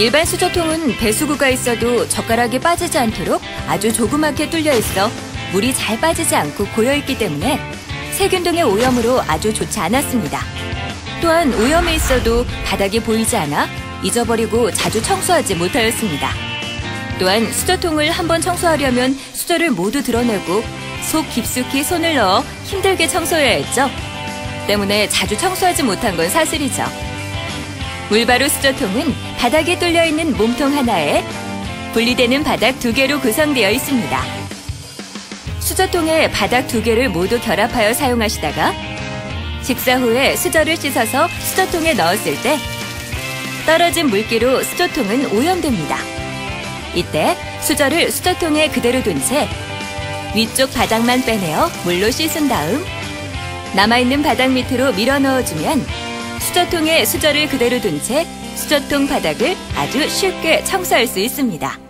일반 수저통은 배수구가 있어도 젓가락이 빠지지 않도록 아주 조그맣게 뚫려 있어 물이 잘 빠지지 않고 고여 있기 때문에 세균 등의 오염으로 아주 좋지 않았습니다. 또한 오염이 있어도 바닥이 보이지 않아 잊어버리고 자주 청소하지 못하였습니다. 또한 수저통을 한번 청소하려면 수저를 모두 드러내고 속 깊숙이 손을 넣어 힘들게 청소해야 했죠. 때문에 자주 청소하지 못한 건 사실이죠. 물바로 수저통은 바닥에 뚫려 있는 몸통 하나에 분리되는 바닥 두 개로 구성되어 있습니다. 수저통에 바닥 두 개를 모두 결합하여 사용하시다가 식사 후에 수저를 씻어서 수저통에 넣었을 때 떨어진 물기로 수저통은 오염됩니다. 이때 수저를 수저통에 그대로 둔 채 위쪽 바닥만 빼내어 물로 씻은 다음 남아있는 바닥 밑으로 밀어 넣어주면 수저통에 수저를 그대로 둔 채 수저통 바닥을 아주 쉽게 청소할 수 있습니다.